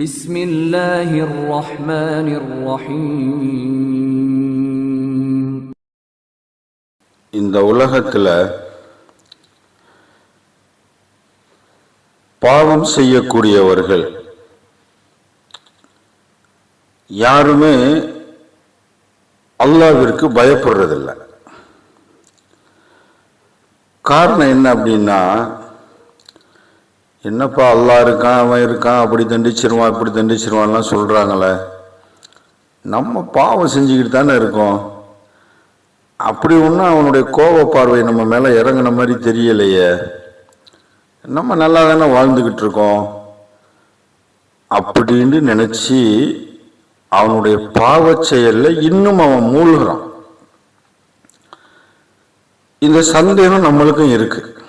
بسم الله الرحمن الرحيم இந்த உலகத்துல பாவம் செய்யக்கூடியவர்கள் யாருமே அல்லாவிற்கு பயப்படுறதில்லை காரணம் என்ன அப்படின்னா என்னப்பா அல்லா இருக்கான் அவன் இருக்கான் அப்படி தண்டிச்சிருவான் இப்படி தண்டிச்சிருவான்லாம் சொல்கிறாங்களே நம்ம பாவம் செஞ்சுக்கிட்டு தானே இருக்கோம். அப்படி ஒன்றும் அவனுடைய கோப பார்வை நம்ம மேலே இறங்குன மாதிரி தெரியலையே. நம்ம நல்லா தானே வாழ்ந்துக்கிட்டு இருக்கோம். அப்படின்னு நினச்சி அவனுடைய பாவ செயலில் இன்னும் அவன் மூழ்கிறான். இந்த சந்தேகம் நம்மளுக்கும் இருக்குது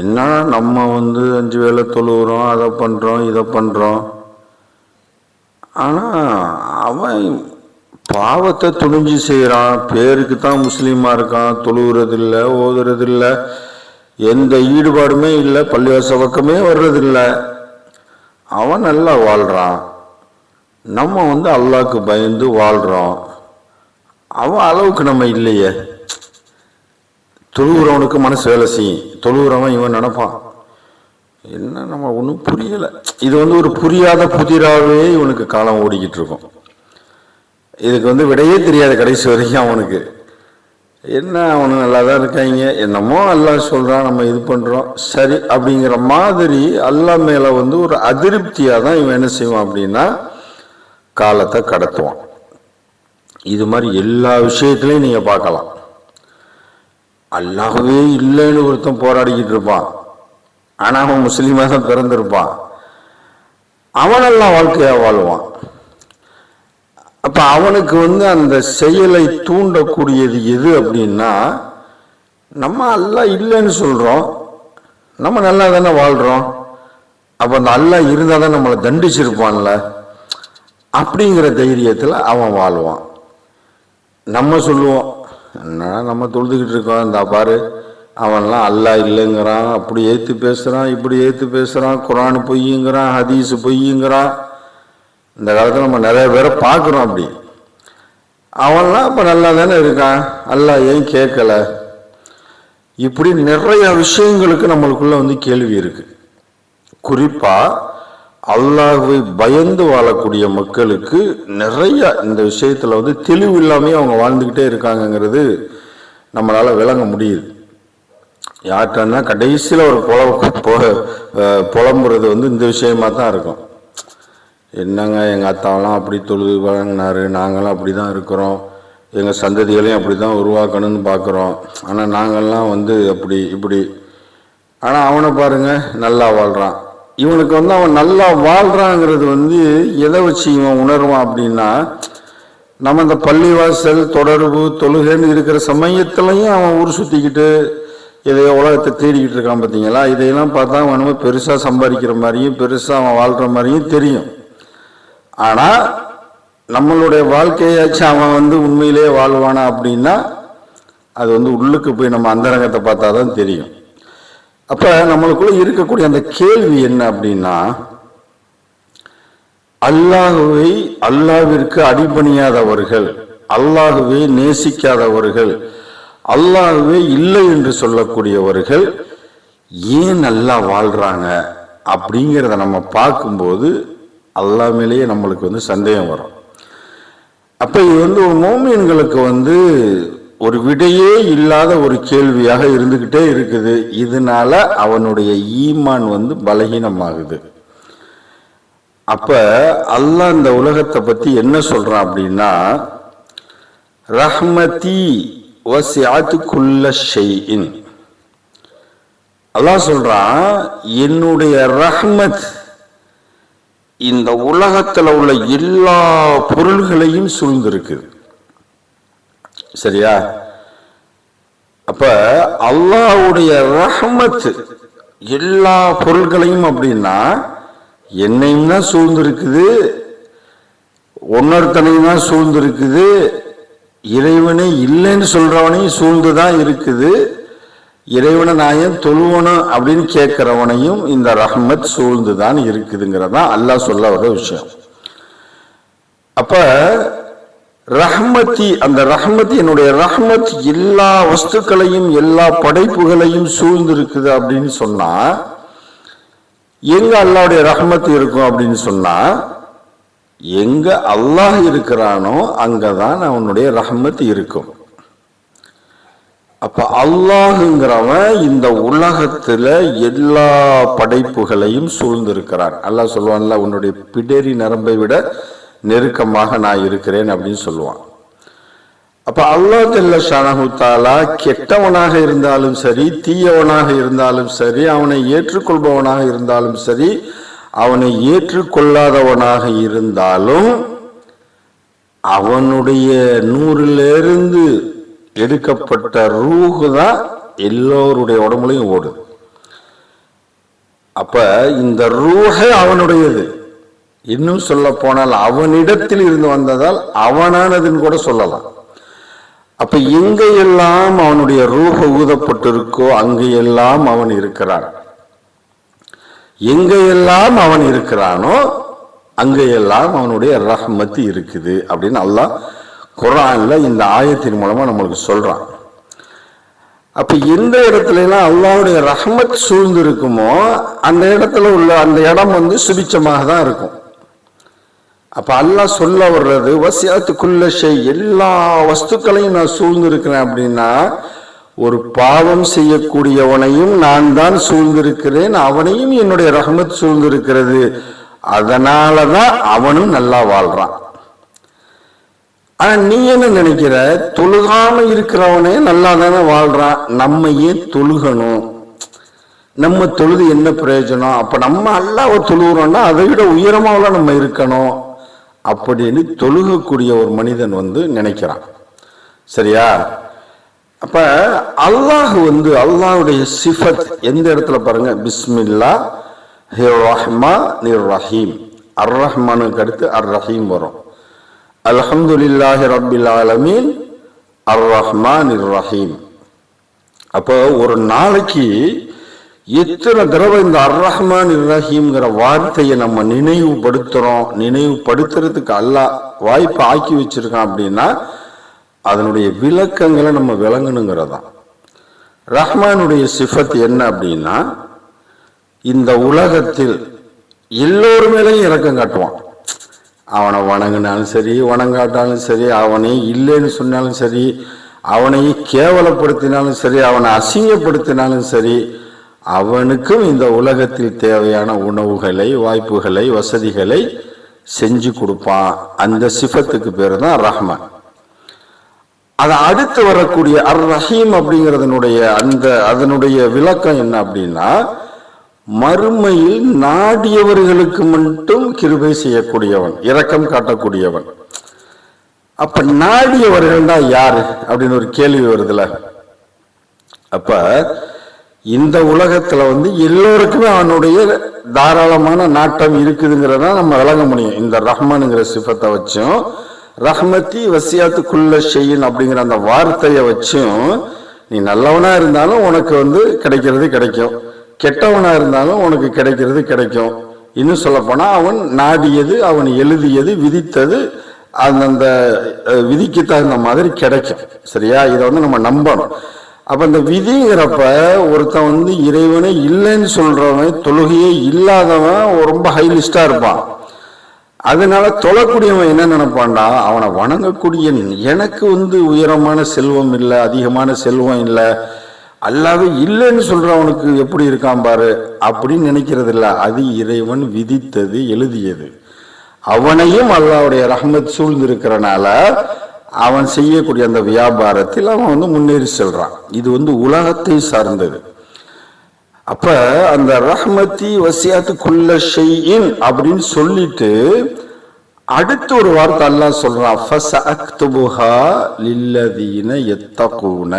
என்ன நம்ம வந்து அஞ்சு வேளை தொழுகிறோம் அதை பண்ணுறோம் இதை பண்ணுறோம் ஆனால் அவன் பாவத்தை துணிஞ்சு செய்கிறான் பேருக்கு தான் முஸ்லீமாக இருக்கான். தொழுகிறதில்ல ஓதுறதில்லை. எந்த ஈடுபாடுமே இல்லை. பள்ளிவாச பக்கமே வர்றதில்ல. அவன் நல்லா வாழ்கிறான் நம்ம வந்து அல்லாவுக்கு பயந்து வாழ்கிறோம் அவன் அளவுக்கு நம்ம இல்லையே. தொழுகிறவனுக்கு மனசு வேலை செய்யும். தொழுகிறவன் இவன் நினைப்பான். என்ன நம்ம ஒன்றும் புரியலை. இது வந்து ஒரு புரியாத புதிராகவே இவனுக்கு காலம் ஓடிக்கிட்டு இருக்கும். இதுக்கு வந்து விடையே தெரியாது கடைசி வரைக்கும் அவனுக்கு. என்ன அவனு நல்லா தான் இருக்காங்க? என்னமோ அல்லாஹ் சொல்கிறான் நம்ம இது பண்ணுறோம் சரி அப்படிங்கிற மாதிரி அல்லாஹ் மேலே வந்து ஒரு அதிருப்தியாக தான் இவன் என்ன செய்வான் அப்படின்னா காலத்தை கடத்துவான். இது மாதிரி எல்லா விஷயத்துலையும் நீங்கள் பார்க்கலாம். அல்லாகவே இல்லைன்னு ஒருத்தன் போராடிக்கிட்டு இருப்பான். ஆனால் அவன் முஸ்லீமாக தான் பிறந்திருப்பான். அவனெல்லாம் வாழ்க்கையாக வாழ்வான். அப்போ அவனுக்கு வந்து அந்த செயலை தூண்டக்கூடியது எது அப்படின்னா நம்ம அல்லா இல்லைன்னு சொல்கிறோம் நம்ம நல்லா தானே வாழ்கிறோம் அப்போ அந்த அல்லா இருந்தால் தான் நம்மளை தண்டிச்சிருப்பான்ல. அப்படிங்கிற தைரியத்தில் அவன் வாழ்வான். நம்ம சொல்லுவோம் என்னடா நம்ம தொழுதுகிட்டு இருக்கோம் இந்த பாரு. அவன்லாம் அல்லா இல்லைங்கிறான் அப்படி ஏற்று பேசுகிறான் இப்படி ஏற்று பேசுகிறான் குரான் பொய்யுங்கிறான் ஹதீஸ் பொய்யுங்கிறான். இந்த காலத்தில் நம்ம நிறைய பேரை பார்க்குறோம் அப்படி. அவன்லாம் இப்போ நல்லா தானே இருக்கான் அல்லா ஏன் கேட்கலை? இப்படி நிறைய விஷயங்களுக்கு நம்மளுக்குள்ள வந்து கேள்வி இருக்குது குறிப்பாக அல்லாஹுவை பயந்து வாழக்கூடிய மக்களுக்கு நிறைய இந்த விஷயத்தில் வந்து தெளிவு இல்லாமே அவங்க வாழ்ந்துக்கிட்டே இருக்காங்கங்கிறது நம்மளால் விளங்க முடியுது. யார்கிட்டன்னா கடைசியில் ஒரு புல புலம்புறது வந்து இந்த விஷயமா தான் இருக்கும். என்னங்க எங்கள் அத்தாவெல்லாம் அப்படி தொழுது வழங்கினாரு நாங்களாம் அப்படி தான் இருக்கிறோம். எங்கள் சந்ததிகளையும் அப்படி தான் உருவாக்கணும்னு பார்க்குறோம் ஆனால் நாங்கள்லாம் வந்து அப்படி இப்படி. ஆனால் அவனை பாருங்க நல்லா வாழ்கிறான் இவனுக்கு வந்து அவன் நல்லா வாழ்கிறாங்கிறது வந்து எதை வச்சு இவன் உணர்வான் அப்படின்னா நம்ம இந்த பள்ளிவாசல் தொடர்பு தொழுகைன்னு இருக்கிற சமயத்துலையும் அவன் ஊர் சுற்றிக்கிட்டு இதையோ உலகத்தை தேடிக்கிட்டு இருக்கான் பார்த்தீங்களா? இதையெல்லாம் பார்த்தா அவன் நம்ம பெருசாக சம்பாதிக்கிற மாதிரியும் பெருசாக அவன் வாழ்கிற மாதிரியும் தெரியும். ஆனால் நம்மளுடைய வாழ்க்கையாச்சும் அவன் வந்து உண்மையிலே வாழ்வானா அப்படின்னா அது வந்து உள்ளுக்கு போய் நம்ம அந்தரங்கத்தை பார்த்தா தான் தெரியும். அப்போ நம்மளுக்குள்ள இருக்கக்கூடிய அந்த கேள்வி என்ன அப்படின்னா அல்லாஹுவை அல்லாவிற்கு அடிபணியாதவர்கள் அல்லாஹுவை நேசிக்காதவர்கள் அல்லாஹுவே இல்லை என்று சொல்லக்கூடியவர்கள் ஏன் நல்லா வாழ்றாங்க அப்படிங்கிறத நம்ம பார்க்கும்போது அல்லா மேலேயே நம்மளுக்கு வந்து சந்தேகம் வரும். அப்ப இது வந்து ஒரு மோமியன்களுக்கு வந்து ஒரு விடையே இல்லாத ஒரு கேள்வியாக இருந்துக்கிட்டே இருக்குது. இதனால அவனுடைய ஈமான் வந்து பலகீனமாகுது. அப்ப அல்லாஹ் இந்த உலகத்தை பத்தி என்ன சொல்றான் அப்படின்னா ரஹ்மதி வசியாத்து ஷெய்இன் அல்லாஹ் சொல்றான் என்னுடைய ரஹ்மத் இந்த உலகத்தில் உள்ள எல்லா பொருள்களையும் சூழ்ந்திருக்குது. சரியா? அப்ப அல்லாஹ்வுடைய ரஹமத்து எல்லா பொருள்களையும் அப்படின்னா என்னையும் தான் சூழ்ந்திருக்குது ஒன்னொருத்தனையும் தான் சூழ்ந்திருக்குது இறைவனே இல்லைன்னு சொல்றவனையும் சூழ்ந்து தான் இருக்குது. இறைவனை நான் ஏன் தொழுவணும் அப்படின்னு கேட்கிறவனையும் இந்த ரஹ்மத் சூழ்ந்து தான் இருக்குதுங்கிறதான் அல்லாஹ் சொல்ல வர விஷயம். அப்போ ரஹ்மத்தி அந்த ரஹ்மத் என்னுடைய ரஹ்மத் எல்லா வஸ்துக்களையும் எல்லா படைப்புகளையும் சூழ்ந்திருக்குது அப்படின்னு சொன்னா எங்க அல்லாவுடைய ரஹ்மத் இருக்கும் அப்படின்னு சொன்னா எங்க அல்லாஹ் இருக்கிறானோ அங்கதான் அவனுடைய ரஹ்மத் இருக்கும். அப்ப அல்லாஹுங்கிறவன் இந்த உலகத்துல எல்லா படைப்புகளையும் சூழ்ந்திருக்கிறான். அல்லாஹ் சொல்லுவான்ல உன்னுடைய பிடரி நரம்பை விட நெருக்கமாக நான் இருக்கிறேன் அப்படின்னு சொல்லுவான். அப்போ அல்லா தெல்ல ஷானஹு கெட்டவனாக இருந்தாலும் சரி தீயவனாக இருந்தாலும் சரி அவனை ஏற்றுக்கொள்பவனாக இருந்தாலும் சரி அவனை ஏற்றுக்கொள்ளாதவனாக இருந்தாலும் அவனுடைய நூறிலிருந்து எடுக்கப்பட்ட ரூஹு தான் எல்லோருடைய உடம்புலையும் ஓடுது. அப்ப இந்த ரூஹே அவனுடையது. இன்னும் சொல்ல போனால் அவனிடத்தில் இருந்து வந்ததால் அவனானதுன்னு கூட சொல்லலாம். அப்ப எங்கெல்லாம் அவனுடைய ரூப ஊதப்பட்டிருக்கோ அங்கெல்லாம் அவன் இருக்கிறான். எங்கெல்லாம் அவன் இருக்கிறானோ அங்கெல்லாம் அவனுடைய ரஹ்மத்து இருக்குது அப்படின்னு அல்லாஹ் குரான்ல இந்த ஆயத்தின் மூலமா நம்மளுக்கு சொல்றான். அப்ப எந்த இடத்துல எல்லாம் அல்லாவுடைய ரஹ்மத் சூழ்ந்து இருக்குமோ அந்த இடத்துல உள்ள அந்த இடம் வந்து சுபிச்சமாக தான் இருக்கும். அப்போ அல்லாஹ் சொல்ல வர்றது வசியாத்துக்குள்ள செய் எல்லா வஸ்துக்களையும் நான் சூழ்ந்திருக்கிறேன் அப்படின்னா ஒரு பாவம் செய்யக்கூடியவனையும் நான் தான் சூழ்ந்திருக்கிறேன் அவனையும் என்னுடைய ரஹமத் சூழ்ந்திருக்கிறது. அதனாலதான் அவனும் நல்லா வாழ்றான். ஆனால் நீ என்ன நினைக்கிற? தொழுகாம இருக்கிறவனே நல்லா தானே வாழ்றான். நம்ம ஏன் தொழுகணும்? நம்ம தொழுது என்ன பிரயோஜனம்? அப்போ நம்ம அல்லாவை தொழுகிறோம்னா அதை விட உயரமாவில் நம்ம இருக்கணும். அப்படின்னு தொழுகக்கூடிய ஒரு மனிதன் வந்து நினைக்கிறான். சரியா? அப்ப அல்லாஹ் வந்து அல்லாஹுடைய சிஃபத் எந்த இடத்துல பாருங்க? பிஸ்மில்லா ஹே ரஹ்மா நிர் ரஹீம் அர் ரஹ்மானுக்கு அடுத்து அர் ரஹீம் வரும். அல்ஹம்துலில்லாஹி ரபில் ஆலமீன் அர் ரஹ்மான் ரஹீம் அப்போ ஒரு நாளைக்கு எத்தனை தடவை இந்த அர் ரஹ்மான் ரஹீம்ங்கிற வார்த்தையை நம்ம நினைவுபடுத்துகிறோம் நினைவுபடுத்துறதுக்கு அல்லா வாய்ப்பு ஆக்கி வச்சிருக்கான் அப்படின்னா அதனுடைய விளக்கங்களை நம்ம விளங்கணுங்கிறதான். ரஹ்மானுடைய சிஃபத் என்ன அப்படின்னா இந்த உலகத்தில் எல்லோரு மேலேயும் இறக்கம் காட்டுவான். அவனை வணங்கினாலும் சரி வணங்காட்டாலும் சரி அவனை இல்லைன்னு சொன்னாலும் சரி அவனை கேவலப்படுத்தினாலும் சரி அவனை அசிங்கப்படுத்தினாலும் சரி அவனுக்கும் இந்த உலகத்தில் தேவையான உணவுகளை வாய்ப்புகளை வசதிகளை செஞ்சு கொடுப்பான். அந்த சிஃபத்துக்கு பேர் தான் ரஹ்மான். அதை அடுத்து வரக்கூடிய அர் ரஹீம் அப்படிங்கிறதனுடைய அந்த அதனுடைய விளக்கம் என்ன அப்படின்னா மறுமையில் நாடியவர்களுக்கு மட்டும் கிருபை செய்யக்கூடியவன் இரக்கம் காட்டக்கூடியவன். அப்ப நாடியவர்கள் தான் யாரு? அப்படின்னு ஒரு கேள்வி வருதுல. அப்ப இந்த உலகத்துல வந்து எல்லோருக்குமே அவனுடைய தாராளமான நாட்டம் இருக்குதுங்கிறத நம்ம விளங்க முடியும். இந்த ரஹ்மானுங்கிற சிஃபத்தை வச்சும் ரஹ்மத்தி வசியாத்துக்குள்ள செய்யின் அப்படிங்கிற அந்த வார்த்தையை வச்சும் நீ நல்லவனா இருந்தாலும் உனக்கு வந்து கிடைக்கிறது கிடைக்கும். கெட்டவனா இருந்தாலும் உனக்கு கிடைக்கிறது கிடைக்கும். இன்னும் சொல்லப்போனா அவன் நாடியது அவன் எழுதியது விதித்தது அந்தந்த விதிக்கு தகுந்த மாதிரி கிடைக்கும். சரியா? இதை வந்து நம்ம நம்பணும். அப்போ இந்த விதிங்கிறப்ப ஒருத்தன் வந்து இறைவனே இல்லைன்னு சொல்கிறவன் தொழுகையே இல்லாதவன் ரொம்ப ஹை இருப்பான். அதனால தொழக்கூடியவன் என்ன நினைப்பான்டா? அவனை வணங்கக்கூடிய எனக்கு வந்து உயரமான செல்வம் இல்லை அதிகமான செல்வம் இல்லை. அல்லாவே இல்லைன்னு சொல்கிறவனுக்கு எப்படி இருக்கான் பாரு? அப்படின்னு நினைக்கிறது இல்லை அது இறைவன் விதித்தது எழுதியது. அவனையும் அல்லாவுடைய ரஹ்மத் சூழ்ந்திருக்கிறனால அவன் செய்யக்கூடிய அந்த வியாபாரத்தில் அவன் வந்து முன்னேறி செல்றான். இது வந்து உலகத்தை சார்ந்தது. அப்ப அந்த ரஹ்மத்தி வசியாத்துக்குள்ள ஷெய்யின் அப்படின்னு சொல்லிட்டு அடுத்து ஒரு வார்த்தை அல்லாஹ் சொல்றான். ஃபஸஅக்துபுஹா லில்லதீன யத்தகூன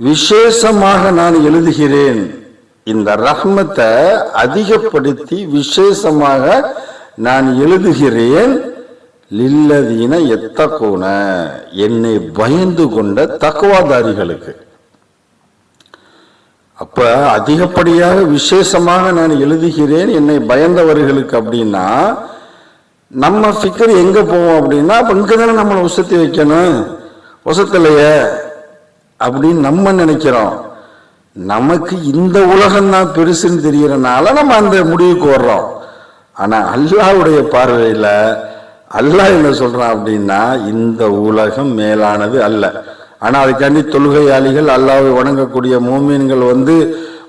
விசேஷமாக நான் எழுதுகிறேன். இந்த ரஹ்மத்தை அதிகப்படுத்தி விசேஷமாக நான் எழுதுகிறேன். லில்லதீன எத்தக்கூன என்னை பயந்து கொண்ட தக்குவாதாரிகளுக்கு. அப்ப அதிகப்படியாக விசேஷமாக நான் எழுதுகிறேன் என்னை பயந்தவர்களுக்கு அப்படின்னா நம்ம ஃபிக்கர் எங்க போவோம் அப்படின்னா அப்ப இங்க தானே நம்மளை உசத்தி வைக்கணும். உசத்தலையே அப்படின்னு நம்ம நினைக்கிறோம். நமக்கு இந்த உலகம் தான் பெருசுன்னு தெரியறனால நம்ம அந்த முடிவுக்கு வர்றோம். ஆனா அல்லாவுடைய பார்வையில அல்லாஹ் என்ன சொல்றான் அப்படின்னா இந்த உலகம் மேலானது அல்ல. ஆனால் அதுக்காண்டி தொழுகையாளிகள் அல்லாவை வணங்கக்கூடிய மூமீன்கள் வந்து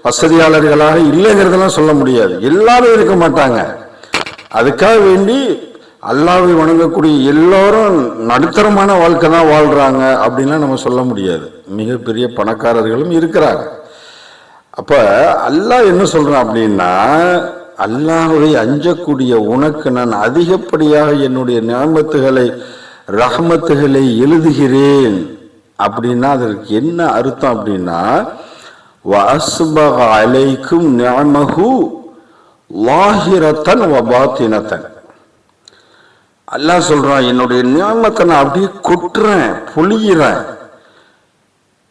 வசதியாளர்களாக இல்லைங்கிறதெல்லாம் சொல்ல முடியாது. எல்லாரும் இருக்க மாட்டாங்க. அதுக்காக வேண்டி அல்லாவை வணங்கக்கூடிய எல்லோரும் நடுத்தரமான வாழ்க்கை தான் வாழ்கிறாங்க அப்படின்லாம் நம்ம சொல்ல முடியாது. மிகப்பெரிய பணக்காரர்களும் இருக்கிறாங்க. அப்போ அல்லாஹ் என்ன சொல்கிறான் அப்படின்னா அல்லாஹுவை அஞ்சக்கூடிய உனக்கு நான் அதிகப்படியாக என்னுடைய நியமத்துகளை ரஹமத்துகளை எழுதுகிறேன். அப்படின்னா அதற்கு என்ன அர்த்தம் அப்படின்னா அலைக்கும் நிஅமஹு லாஹிரத்தன் வபாத்தினத்தன் அல்லாஹ் சொல்றான் என்னுடைய நியமத்தை நான் அப்படியே கொட்டுறேன் பொழியிறேன்.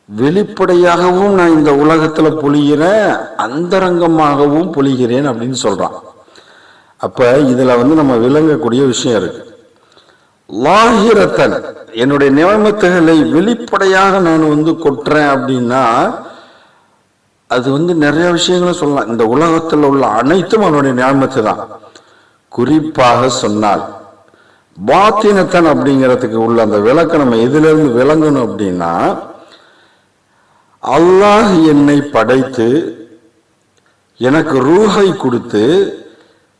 வெளிப்படையாகவும் நான் இந்த உலகத்துல பொழிகிறேன் அந்தரங்கமாகவும் பொழிகிறேன் அப்படின்னு சொல்றான். அப்ப இதுல வந்து நம்ம விளங்கக்கூடிய விஷயம் இருக்கு. லாகிரத்தன் என்னுடைய நியமத்துகளை வெளிப்படையாக நான் வந்து கொட்டுறேன் அப்படின்னா அது வந்து நிறைய விஷயங்களை சொல்லலாம். இந்த உலகத்தில் உள்ள அனைத்தும் அவனுடைய நியமத்து தான். குறிப்பாக சொன்னால் பாத்தினத்தன் அப்படிங்கிறதுக்கு உள்ள அந்த விளக்கம் நம்ம எதுலேருந்து விளங்கணும் அப்படின்னா அல்லாஹ் என்னை படைத்து எனக்கு ரூஹை கொடுத்து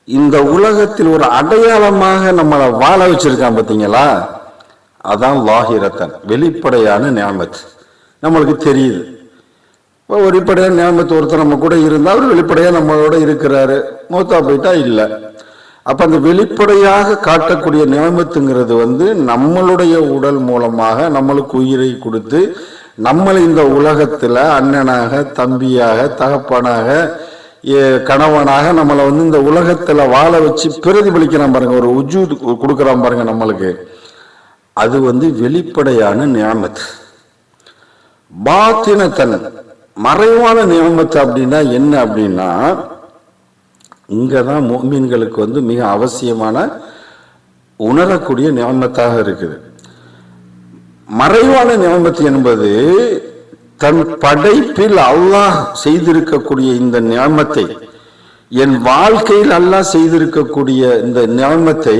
இந்த உலகத்தில் ஒரு அடையாளமாக நம்மளை வாழ வச்சிருக்கான் பார்த்தீங்களா? அதான் லாகிரத்தன் வெளிப்படையான நியாமத். நம்மளுக்கு தெரியுது. இப்போ வெளிப்படையான நியாமத்து ஒருத்தர் நம்ம கூட இருந்தால் அவர் வெளிப்படையாக நம்மளோட இருக்கிறாரு. மூத்தா போயிட்டா இல்லை. அப்போ அந்த வெளிப்படையாக காட்டக்கூடிய நியமத்துங்கிறது வந்து நம்மளுடைய உடல் மூலமாக நம்மளுக்கு உயிரை கொடுத்து நம்மளை இந்த உலகத்தில் அண்ணனாக தம்பியாக தகப்பனாக ஏ, கணவனாக நம்மளை வந்து இந்த உலகத்தில் வாழ வச்சு பிரதிபலிக்கிறான் பாருங்க. ஒரு உஜூ கொடுக்குறான் பாருங்க நம்மளுக்கு. அது வந்து வெளிப்படையான நியமத்து பாத்தினத்தன் மறைவான நியமத்து அப்படின்னா என்ன அப்படின்னா இங்கே தான் மோமீன்களுக்கு வந்து மிக அவசியமான உணரக்கூடிய நியமத்தாக இருக்குது. மறைவான நியமத்து என்பது தன் படைப்பில் அல்லாஹ் செய்திருக்கக்கூடிய இந்த நியமத்தை என் வாழ்க்கையில் அல்லாஹ் செய்திருக்கக்கூடிய இந்த நியமத்தை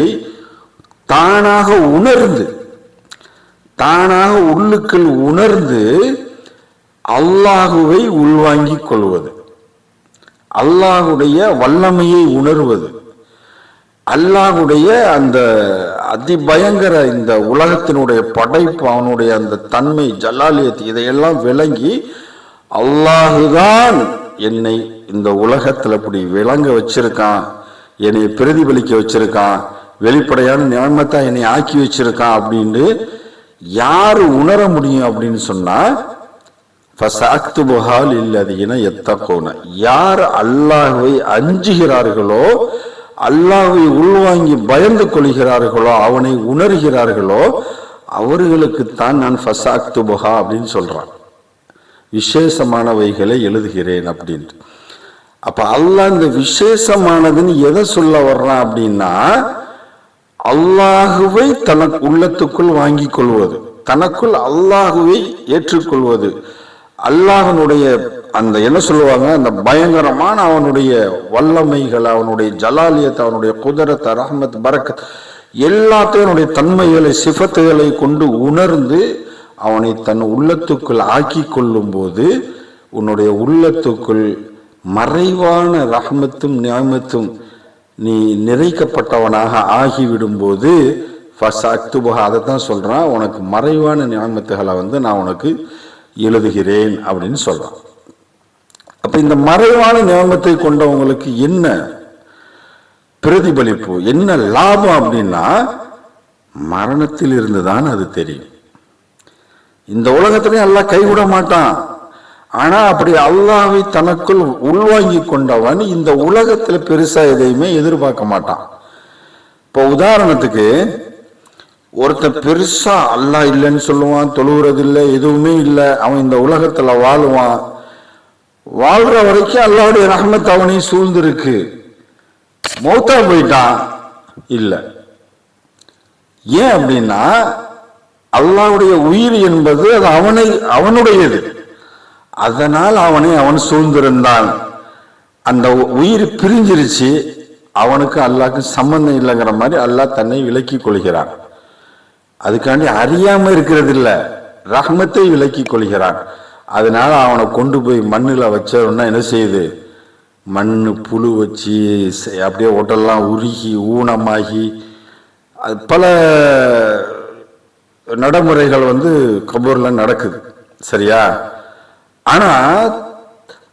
தானாக உணர்ந்து தானாக உள்ளுக்குள் உணர்ந்து அல்லாஹுவை உள்வாங்கிக் கொள்வது அல்லாஹுடைய வல்லமையை உணர்வது அல்லாஹுடைய அந்த அதிபயங்கர இந்த உலகத்தினுடைய படைப்பு அவனுடைய அந்த தன்மை ஜலாலியத் இதையெல்லாம் விளங்கி அல்லாஹுதான் என்னை இந்த உலகத்தில் அப்படி விளங்க வச்சிருக்கான் என்னை பிரதிபலிக்க வச்சிருக்கான் வெளிப்படையான நியமத்தா என்னை ஆக்கி வச்சிருக்கான் அப்படின்னு யாரு உணர முடியும் அப்படின்னு சொன்னா ஃபசாக்துபுஹால் இல்லதீன எத்தக்கோன யார் அல்லாஹுவை அஞ்சுகிறார்களோ அல்லாஹை உள்வாங்கி பயந்து கொள்கிறார்களோ அவனை உணர்கிறார்களோ அவர்களுக்குத்தான் நான் ஃபசாக்துபுஹா அப்படின்னு சொல்றான். விசேஷமானவைகளை எழுதுகிறேன் அப்படின்ட்டு. அப்ப அல்லாஹ் இந்த விசேஷமானதுன்னு எதை சொல்ல வர்றான் அப்படின்னா அல்லாஹுவை தனக்கு உள்ளத்துக்குள் வாங்கி கொள்வது. தனக்குள் அல்லாஹுவை ஏற்றுக்கொள்வது. அல்லாஹனுடைய அந்த என்ன சொல்லுவாங்க? அந்த பயங்கரமான அவனுடைய வல்லமைகள் அவனுடைய ஜலாலியத்தை அவனுடைய குதிரத்தை ரஹமத் பரக்கத் எல்லாத்தையும் தன்மைகளை சிஃபத்துகளை கொண்டு உணர்ந்து அவனை தன் உள்ளத்துக்குள் ஆக்கி கொள்ளும் போது உன்னுடைய உள்ளத்துக்குள் மறைவான ரஹமத்தும் நியாமத்தும் நீ நிறைக்கப்பட்டவனாக ஆகிவிடும்போது ஃபசாக்துபஹா அதை தான் சொல்கிறான் உனக்கு மறைவான நியாமத்துகளை வந்து நான் உனக்கு எழுதுகிறேன் அப்படின்னு சொல்றான். அப்போ இந்த மறைவான நியமத்தை கொண்டவங்களுக்கு என்ன பிரதிபலிப்பு என்ன லாபம் அப்படின்னா மரணத்தில் இருந்து தான் அது தெரியும். இந்த உலகத்திலையும் எல்லாம் கைவிட மாட்டான். ஆனா அப்படி அல்லாவை தனக்குள் உள்வாங்கி கொண்டவன் இந்த உலகத்துல பெருசா எதையுமே எதிர்பார்க்க மாட்டான். இப்போ உதாரணத்துக்கு ஒருத்தன் பெருசா அல்லாஹ் இல்லைன்னு சொல்லுவான் தொழுகிறது இல்லை எதுவுமே இல்லை அவன் இந்த உலகத்துல வாழுவான் வாழ்ற வரைக்கும் அல்லாவுடைய ரஹமத் அவனையும் சூழ்ந்திருக்கு. மௌத்தா போயிட்டான். இல்லை. ஏன் அப்படின்னா அல்லாவுடைய உயிர் என்பது அது அவனை அவனுடையது. அதனால் அவனை அவன் சூழ்ந்திருந்தான். அந்த உயிர் பிரிஞ்சிருச்சு. அவனுக்கு அல்லாஹ்க்கு சம்பந்தம் இல்லைங்கிற மாதிரி அல்லாஹ் தன்னை விலக்கி கொள்கிறான். அதுக்காண்டி அறியாமல் இருக்கிறது இல்ல ரஹ்மத்தை விலக்கி கொள்கிறான். அதனால் அவனை கொண்டு போய் மண்ணில் வச்சோன்னா என்ன செய்யுது? மண் புழு வச்சு ச- அப்படியே உடல்லாம் உருகி ஊனமாகி அது பல நடைமுறைகள் வந்து கபூரில் நடக்குது. சரியா? ஆனால்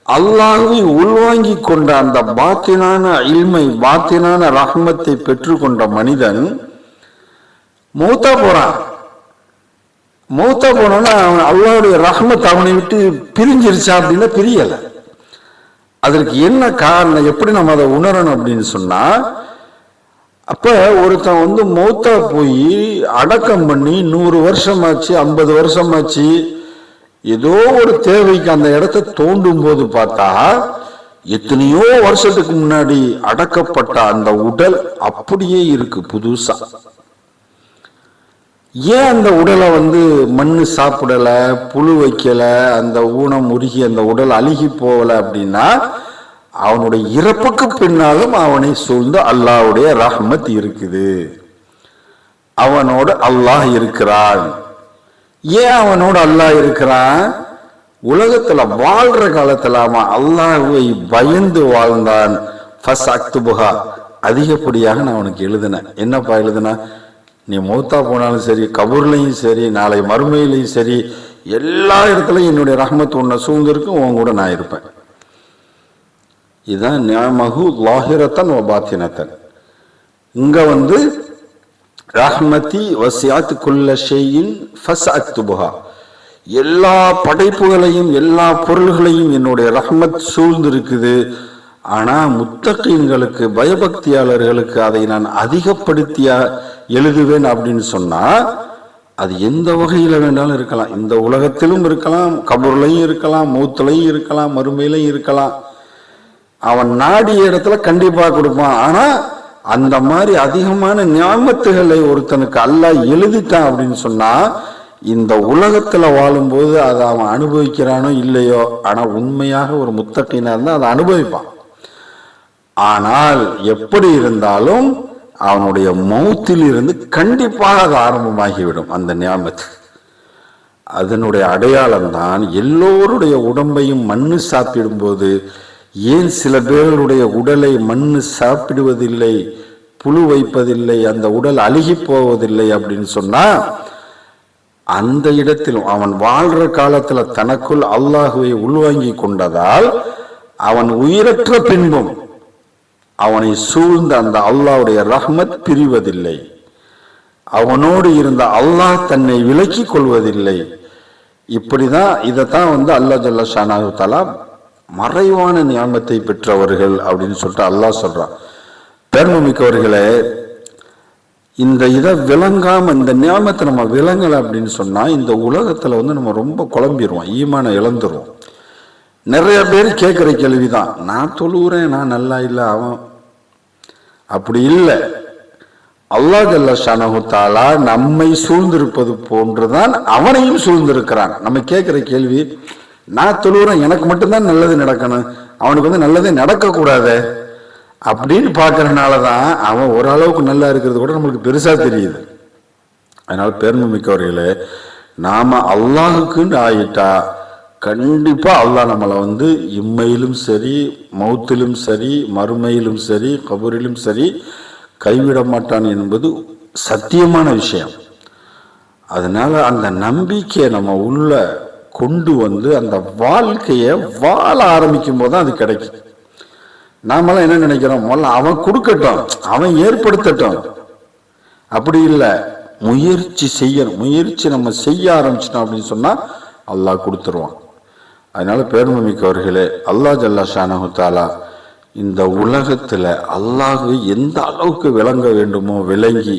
அல்லாஹை உள்வாங்கி கொண்ட அந்த பாத்தினான இல்மை பாத்தினான ரஹ்மத்தை பெற்றுக்கொண்ட மனிதன் மூத்தா போறான். மூத்த போனோன்னா அவன் அல்லாவுடைய ரஹ்மத் அவனை விட்டு பிரிஞ்சிருச்சா அப்படின்னா பிரியலை. அதற்கு என்ன காரணம்? எப்படி நம்ம அதை உணரணும் அப்படின்னு சொன்னா அப்ப ஒருத்தன் வந்து மௌத்தா போய் அடக்கம் பண்ணி நூறு வருஷமாச்சு ஐம்பது வருஷமாச்சு ஏதோ ஒரு தேவைக்கு அந்த இடத்த தோண்டும் போது பார்த்தா எத்தனையோ வருஷத்துக்கு முன்னாடி அடக்கப்பட்ட அந்த உடல் அப்படியே இருக்கு புதுசா. ஏன் அந்த உடலை வந்து மண் சாப்பிடலை புழு வைக்கலை அந்த ஊனம் உருகி அந்த உடல் அழுகி போகலை அப்படின்னா அவனுடைய இறப்புக்கு பின்னாலும் அவனை சூழ்ந்து அல்லாஹ்வுடைய ரஹ்மத் இருக்குது. அவனோடு அல்லாஹ் இருக்கிறான். ஏன் அவனோடு அல்லாஹ் இருக்கிறான்? உலகத்தில் வாழ்ற காலத்தில் அவன் அல்லாஹுவை பயந்து வாழ்ந்தான். ஃபஸ் அக்துபுகா அதிகப்படியாக நான் அவனுக்கு எழுதினேன். என்னப்பா எழுதினேன்? நீ மௌத்தா போனாலும் சரி கபூர்லையும் சரி நாளை மறுமையிலையும் சரி எல்லா இடத்துலையும் என்னுடைய ரஹமத் உன்னை சூழ்ந்திருக்கும் உன் கூட நான் இருப்பேன். இதுதான் நியமகு லாஹிரத்தன் பாத்தினத்தன். இங்கே வந்து ரஹ்மதி வசியாத் குல்ல ஷெயின் ஃபஸ் அத்துபுகா எல்லா படைப்புகளையும் எல்லா பொருள்களையும் என்னுடைய ரஹ்மத் சூழ்ந்திருக்குது. ஆனால் முத்தகீன்களுக்கு பயபக்தியாளர்களுக்கு அதை நான் அதிகப்படுத்தியா எழுதுவேன் அப்படின்னு சொன்னால் அது எந்த வகையில் வேண்டாலும் இருக்கலாம். இந்த உலகத்திலும் இருக்கலாம் கபூர்லையும் இருக்கலாம் மூத்துலையும் இருக்கலாம் மறுமையிலையும் இருக்கலாம். அவன் நாடிய இடத்துல கண்டிப்பாக கொடுப்பான். ஆனால் அந்த மாதிரி அதிகமான ஞாபகத்துகளை ஒருத்தனுக்கு அல்ல எழுதிட்டான் அப்படின்னு சொன்னால் இந்த உலகத்தில் வாழும்போது அதை அவன் அனுபவிக்கிறானோ இல்லையோ ஆனால் உண்மையாக ஒரு முத்தட்டினா இருந்தால் அதை அனுபவிப்பான். ஆனால் எப்படி இருந்தாலும் அவனுடைய மௌத்தில் இருந்து கண்டிப்பாக அது ஆரம்பமாகிவிடும் அந்த ஞாபகத்து. அதனுடைய அடையாளம் தான் எல்லோருடைய உடம்பையும் மண்ணு சாப்பிடும்போது ஏன் சில பேர்களுடைய உடலை மண்ணு சாப்பிடுவதில்லை புழு வைப்பதில்லை அந்த உடல் அழுகி போவதில்லை அப்படின்னு சொன்னா அந்த இடத்திலும் அவன் வாழ்ற காலத்துல தனக்குள் அல்லாஹுவை உள்வாங்கி கொண்டதால் அவன் உயிரற்ற பின்பும் அவனை சூழ்ந்த அந்த அல்லாஹ்வுடைய ரஹ்மத் பிரிவதில்லை. அவனோடு இருந்த அல்லாஹ் தன்னை விலக்கி கொள்வதில்லை. இப்படிதான் தான் வந்து அல்லாஹ் ஜல்ல ஷானாஹு தலா மறைவான ஞாபகத்தை பெற்றவர்கள் அப்படின்னு சொல்லிட்டு அல்லாஹ் சொல்றான். பெருமைமிக்கவர்களே இந்த இதை விளங்காம இந்த ஞாபகத்தை நம்ம விளங்கலை அப்படின்னு சொன்னா இந்த உலகத்துல வந்து நம்ம ரொம்ப குழம்பிடுவோம் ஈமான இழந்துருவோம். நிறைய பேர் கேட்குற கேள்விதான். நான் தொழுகிறேன் நான் நல்லா இல்லை அவன் அப்படி இல்லை. அல்லாஹ் ஜல்ல ஷானஹு நம்மை சூழ்ந்திருப்பது போன்றுதான் அவனையும் சூழ்ந்திருக்கிறான். நம்ம கேட்குற கேள்வி நான் தொழுகிறேன் எனக்கு மட்டும்தான் நல்லது நடக்கணும் அவனுக்கு வந்து நல்லதே நடக்கக்கூடாது அப்படின்னு பார்க்கறனால தான் அவன் ஓரளவுக்கு நல்லா இருக்கிறது கூட நம்மளுக்கு பெருசாக தெரியுது. அதனால பெருமை மிக்கவர்களே நாம அல்லாஹுக்குன்னு ஆயிட்டா கண்டிப்பாக அல்லாஹ் நம்மளை வந்து இம்மையிலும் சரி மௌத்திலும் சரி மறுமையிலும் சரி கபூரிலும் சரி கைவிட மாட்டான் என்பது சத்தியமான விஷயம். அதனால் அந்த நம்பிக்கையை நம்ம உள்ள கொண்டு வந்து அந்த வாழ்க்கையை வாழ ஆரம்பிக்கும் போது தான் அது கிடைக்கும். நாமெல்லாம் என்ன நினைக்கிறோம்? முதல்ல அவன் கொடுக்கட்டும் அவன் ஏற்படுத்தட்டும். அப்படி இல்லை. முயற்சி செய்யணும். முயற்சி நம்ம செய்ய ஆரம்பிச்சிட்டோம் அப்படின்னு சொன்னால் அல்லாஹ் கொடுத்துருவான். அதனால பெருமை மிக்கவர்களே அல்லாஹ் ஜல்லா ஷானஹு தாலா இந்த உலகத்தில் அல்லாஹு எந்த அளவுக்கு விளங்க வேண்டுமோ விளங்கி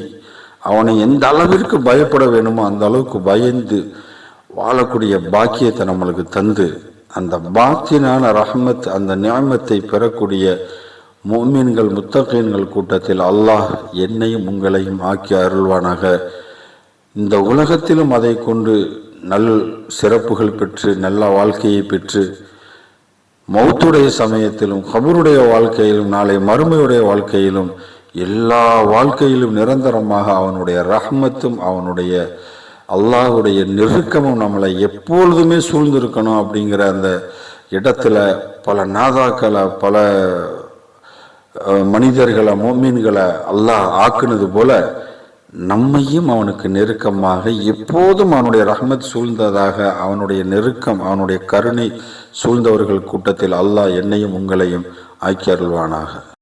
அவனை எந்த அளவிற்கு பயப்பட வேண்டுமோ அந்த அளவுக்கு பயந்து வாழக்கூடிய பாக்கியத்தை நம்மளுக்கு தந்து அந்த பாத்தினான ரஹ்மத் அந்த நியாமத்தை பெறக்கூடிய மோமீன்கள் முத்தகீன்கள் கூட்டத்தில் அல்லாஹ் என்னையும் உங்களையும் ஆக்கி அருள்வானாக. இந்த உலகத்திலும் அதை கொண்டு நல் சிறப்புகள் பெற்று நல்ல வாழ்க்கையை பெற்று மௌத்துடைய சமயத்திலும் கபருடைய வாழ்க்கையிலும் நாளை மறுமையுடைய வாழ்க்கையிலும் எல்லா வாழ்க்கையிலும் நிரந்தரமாக அவனுடைய ரஹ்மத்தும் அவனுடைய அல்லாஹுடைய நெருக்கமும் நம்மளை எப்பொழுதுமே சூழ்ந்திருக்கணும் அப்படிங்கிற அந்த இடத்துல பல நாதாக்களை பல மனிதர்களை மோமீன்களை அல்லாஹ் ஆக்குனது போல நம்மையும் அவனுக்கு நெருக்கமாக எப்போதும் அவனுடைய ரஹ்மத் சூழ்ந்ததாக அவனுடைய நெருக்கம் அவனுடைய கருணை சூழ்ந்தவர்கள் கூட்டத்தில் அல்லாஹ் என்னையும் உங்களையும் ஆக்கி அருள்வானாக.